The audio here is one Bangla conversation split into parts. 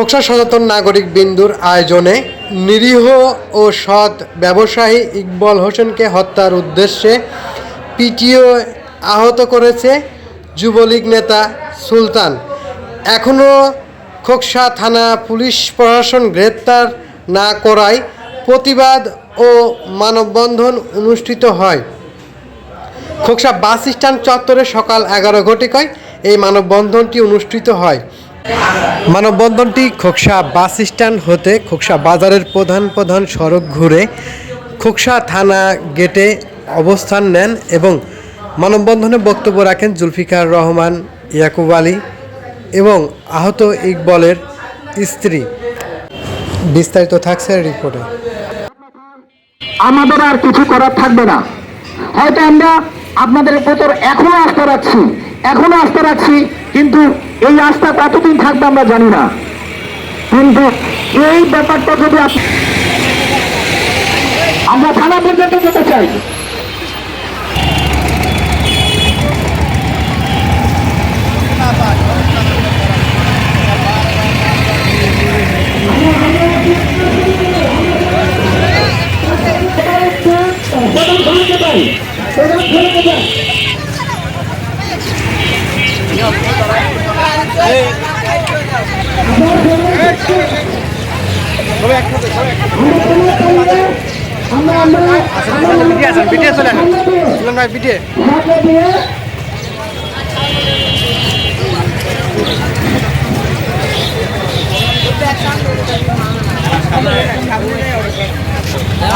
খোকসা সচেতন নাগরিক বিন্দুর আয়োজনে নিরীহ ও সৎ ব্যবসায়ী ইকবল হোসেনকে হত্যার উদ্দেশ্যে পিটিও আহত করেছে যুবলীগ নেতা সুলতান। এখনও খোকসা থানা পুলিশ প্রশাসন গ্রেপ্তার না করায় প্রতিবাদ ও মানববন্ধন অনুষ্ঠিত হয়। খোকসা বাস স্ট্যান্ড চত্বরে সকাল এগারো ঘটিকায় এই মানববন্ধনটি অনুষ্ঠিত হয়। মানববন্ধনটি খোকসা বাস স্ট্যান্ড হতে খোকসা বাজারের প্রধান প্রধান সড়ক ঘুরে খোকসা থানা গেটে অবস্থান নেন এবং মানববন্ধনে বক্তব্য রাখেন জুলফিকার রহমান, ইয়াকুব আলী এবং আহত ইকবলের স্ত্রী। বিস্তারিত থাকছে রিপোর্টে। আমাদের আর কিছু করার থাকবে না। হয়তো আমরা আপনাদের ভেতর এখনও আস্থা রাখছি, এখনও আস্থা রাখছি কিন্তু এই আস্থা কতদিন থাকবে আমরা জানি না। কিন্তু এই ব্যাপারটা যদি আমরা থানা পর্যন্ত যেতে চাই। আমরা আমরা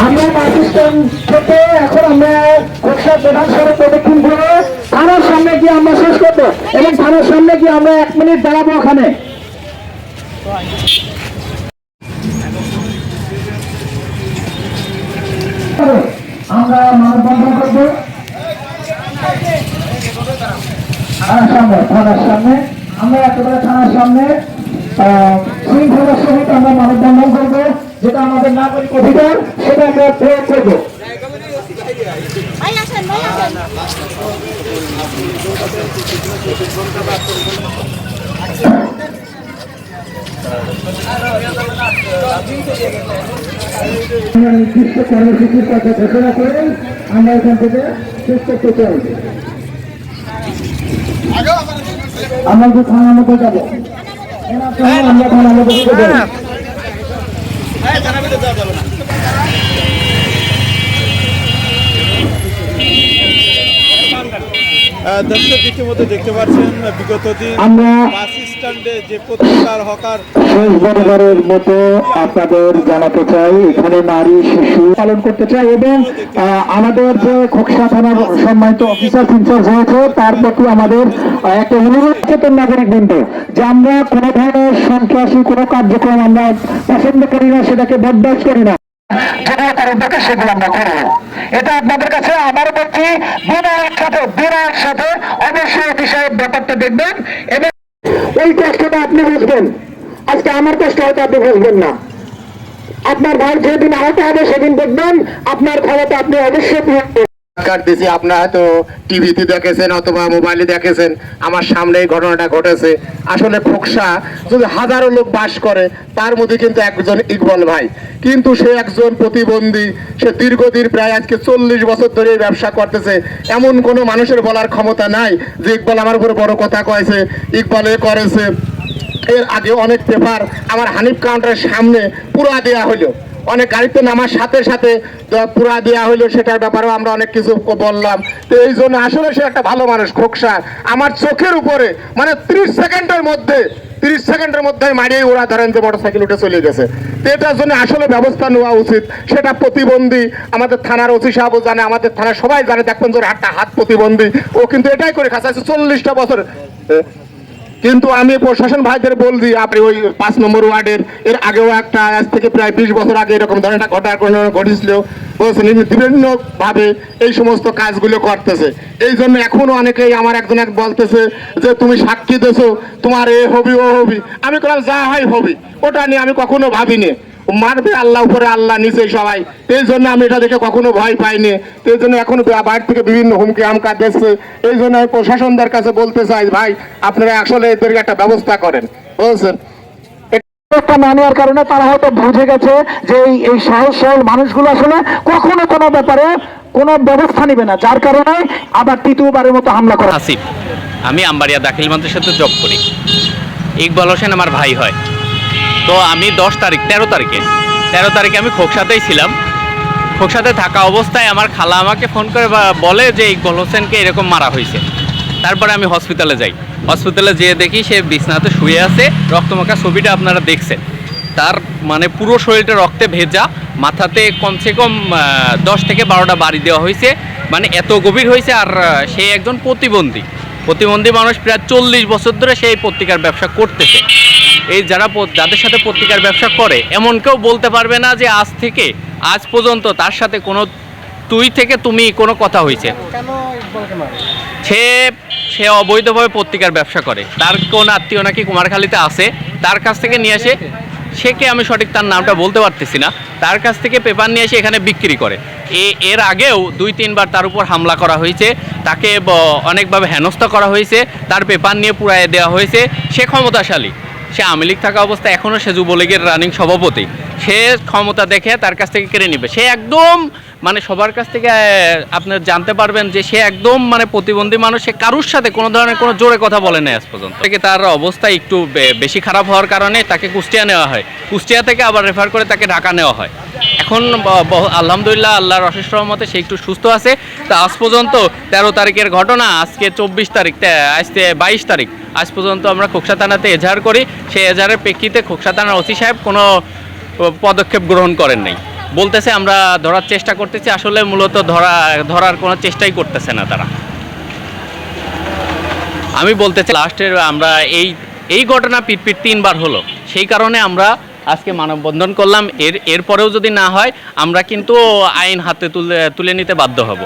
আমরা স্ট্যান্ড থেকে এখন আমরা খোকসা প্রধান সড়ক প্রদক্ষিণ করে থানার সামনে গিয়ে আমরা শেষ করব এবং থানার সামনে গিয়ে আমরা এক মিনিট দাঁড়াবো ওখানে। আমরা মানববন্ধন করব। থানার সামনে থানার সামনে। আমরা একেবারে থানার সামনে শৃঙ্খলার সহিত আমরা মানববন্ধন করব, যেটা আমাদের নাগরিক অধিকার, সেটা আমরা প্রয়োগ করব। কর্মসূচির কথা ঘোষণা করে আমরা এখান থেকে শেষ করতে চাই আমরা যে থানার মধ্যে যাব আমরা মধ্যে ঢুকে যাব। দর্শক ইতিমধ্যে দেখতে পাচ্ছেন বিগত দিন আমরা বাস স্ট্যান্ডে যে পত্রিকার হকার শেষ বরাবরের মতো আপনাদের জানাতে চাই এখানে নারী শিশু পালন করতে চাই এবং আমাদের যে খোকসা থানার সম্মানিত অফিসার ইনচার্জ হয়েছে তার প্রতি আমাদের একটা অনুরোধ চেতন নাগরিক বৃন্দ যে আমরা কোনো ধরনের সন্ত্রাসী কোনো কার্যক্রম আমরা পছন্দ করি না সেটাকে বরদাস্ত করি না। যেগুলো করার দরকার সেগুলো আমরা করব এটা আপনাদের কাছে আমার বলছি বিনয়ের সাথে বিনয়ের সাথে অবশ্যই অতি ব্যাপারটা দেখবেন এবং ওই কষ্টটা আপনি বুঝবেন। আজকে আমার কষ্ট হয়তো আপনি বুঝবেন না। আপনার ভাই যেদিন আহত হবে, সেদিন দেখবেন আপনার ক্ষমতা আপনি অবশ্যই। কাটতেছি আপনারা হয়তো টিভিতে দেখেছেন অথবা মোবাইলে দেখেছেন, আমার সামনে এই ঘটনাটা ঘটেছে। আসলে খোকসা যদি হাজারো লোক বাস করে, তার মধ্যে কিন্তু একজন ইকবল ভাই। কিন্তু সে একজন প্রতিবন্ধী, সে দীর্ঘদিন প্রায় আজকে চল্লিশ বছর ধরে ব্যবসা করতেছে। এমন কোনো মানুষের বলার ক্ষমতা নাই যে ইকবাল আমার উপরে বড় কথা কয়েছে, ইকবাল এ করেছে। এর আগে অনেক পেপার আমার হানিফ কাউন্টারের সামনে পুরা দেয়া হলো অনেক গাড়িতে নামার সাথে সাথে পুরা দেওয়া হইল সেটার ব্যাপারেও আমরা অনেক কিছু বললাম। তো এই জন্য আসলে সে একটা ভালো মানুষ, খোকসা। আমার চোখের উপরে মানে ত্রিশ সেকেন্ডের মধ্যে, তিরিশ সেকেন্ডের মধ্যে মারিয়ে ওরা ধরেন যে মোটরসাইকেল উঠে চলে গেছে। তো এটার জন্য আসলে ব্যবস্থা নেওয়া উচিত। সেটা প্রতিবন্ধী, আমাদের থানার ওসি সাহেবও জানে, আমাদের থানার সবাই জানে, দেখবেন যে হাতটা হাত প্রতিবন্ধী। ও কিন্তু এটাই করে খাচ্ছে চল্লিশটা বছর কিন্তু আমি প্রশাসন ভাইদের বলছি, আপনি ওই পাঁচ নম্বর ওয়ার্ডের, এর আগেও একটা আজ থেকে প্রায় বিশ বছর আগে এরকম ধরনের একটা ঘটনা ঘটেছিল। বলছেন বিভিন্ন ভাবে এই সমস্ত কাজগুলো করতেছে। এই জন্য এখনও অনেকেই আমার একজন এক বলতেছে যে, তুমি সাক্ষী দেছো তোমার এ হবি, ও হবি। আমি বললাম যা হয় হবি। ওটা নিয়ে আমি কখনো ভাবিনি। মারবে আল্লাহ উপরে আল্লাহ নিচে সবাই। এই জন্য আমি এটা দেখে কখনো ভয় পাইনি। তো এই জন্য এখন বাইরে থেকে বিভিন্ন হুমকি আমকা দিচ্ছে এই জন্য আমি প্রশাসনদের কাছে বলতে চাই ভাই আপনারা আসলে এদেরকে একটা ব্যবস্থা করেন। বুঝছেন একটা না নেওয়ার কারণে তারা হয়তো বুঝে গেছে যে এই এই সহজ সরল মানুষগুলো আসলে কখনো কোনো ব্যাপারে কোনো ব্যবস্থা নেবে না। যার কারণে আবার তৃতীয়বারের মতো হামলা করা। আসিফ আমি আম্বারিয়া দাখিল মন্ত্রীর সাথে জব করি। ইকবাল হোসেন আমার ভাই হয়। তো আমি দশ তারিখ, তেরো তারিখে। তেরো তারিখে আমি খোকসাতেই ছিলাম। খোকসাতে থাকা অবস্থায় আমার খালা আমাকে ফোন করে বলে যে ইকবাল হোসেনকে এরকম মারা হয়েছে। তারপরে আমি হসপিটালে যাই। হসপিটালে যেয়ে দেখি সে বিছনাতে শুয়ে আছে, রক্তমাখা ছবিটা আপনারা দেখছেন। তার মানে পুরো শরীরটা রক্তে ভেজা, মাথাতে কমসে কম দশ থেকে বারোটা বাড়ি দেওয়া হয়েছে। মানে এত গভীর হয়েছে আর সে একজন প্রতিবন্ধী। প্রতিবন্ধী মানুষ প্রায় চল্লিশ বছর ধরে সেই পত্রিকার ব্যবসা করতেছে। এই যারা যাদের সাথে পত্রিকার ব্যবসা করে এমন কেউ বলতে পারবে না যে আজ থেকে আজ পর্যন্ত তার সাথে কোনো তুই থেকে তুমি কোনো কথা হয়েছে। সে সে অবৈধভাবে পত্রিকার ব্যবসা করে। তার কোন আত্মীয় নাকি কুমারখালীতে আছে তার কাছ থেকে নিয়ে আসে। সে কে আমি সঠিক তার নামটা বলতে পারতেছি না। তার কাছ থেকে পেপার নিয়ে এসে এখানে বিক্রি করে। এ এর আগেও দুই তিনবার তার উপর হামলা করা হয়েছে। তাকে অনেকভাবে হেনস্থা করা হয়েছে। তার পেপার নিয়ে পুরায় দেওয়া হয়েছে। সে ক্ষমতাশালী। সে আওয়ামী লীগ থাকা অবস্থায় এখনও সে যুবলীগের রানিং সভাপতি। সে ক্ষমতা দেখে তার কাছ থেকে কেড়ে নিবে। সে একদম মানে সবার কাছ থেকে আপনার জানতে পারবেন যে সে একদম মানে প্রতিবন্ধী মানুষ, সে কারুর সাথে কোনো ধরনের কোনো জোরে কথা বলে না আজ পর্যন্ত। থেকে তার অবস্থা একটু বেশি খারাপ হওয়ার কারণে তাকে কুষ্টিয়া নেওয়া হয়। কুষ্টিয়া থেকে আবার রেফার করে তাকে ঢাকা নেওয়া হয়। এখন আলহামদুলিল্লাহ আল্লাহর অশেষ রহমতে সে একটু সুস্থ আছে। তা আজ পর্যন্ত তেরো তারিখের ঘটনা, আজকে চব্বিশ তারিখ আজকে বাইশ তারিখ। আজ পর্যন্ত আমরা খোকসা থানাতে এজাহার করি। সেই এজাহারের প্রেক্ষিতে খোকসা থানার ওসি সাহেব কোনো পদক্ষেপ গ্রহণ করেন নাই। বলতেছে, আমরা ধরার চেষ্টা করতেছি। আসলে মূলত ধরা, ধরার কোনো চেষ্টাই করতেছে না তারা। আমি বলতে চাই লাস্টের আমরা এই এই ঘটনা পিটপিট তিনবার হলো। সেই কারণে আমরা আজকে মানববন্ধন করলাম। এর, এরপরেও যদি না হয়, আমরা কিন্তু আইন হাতে তুলে তুলে নিতে বাধ্য হব।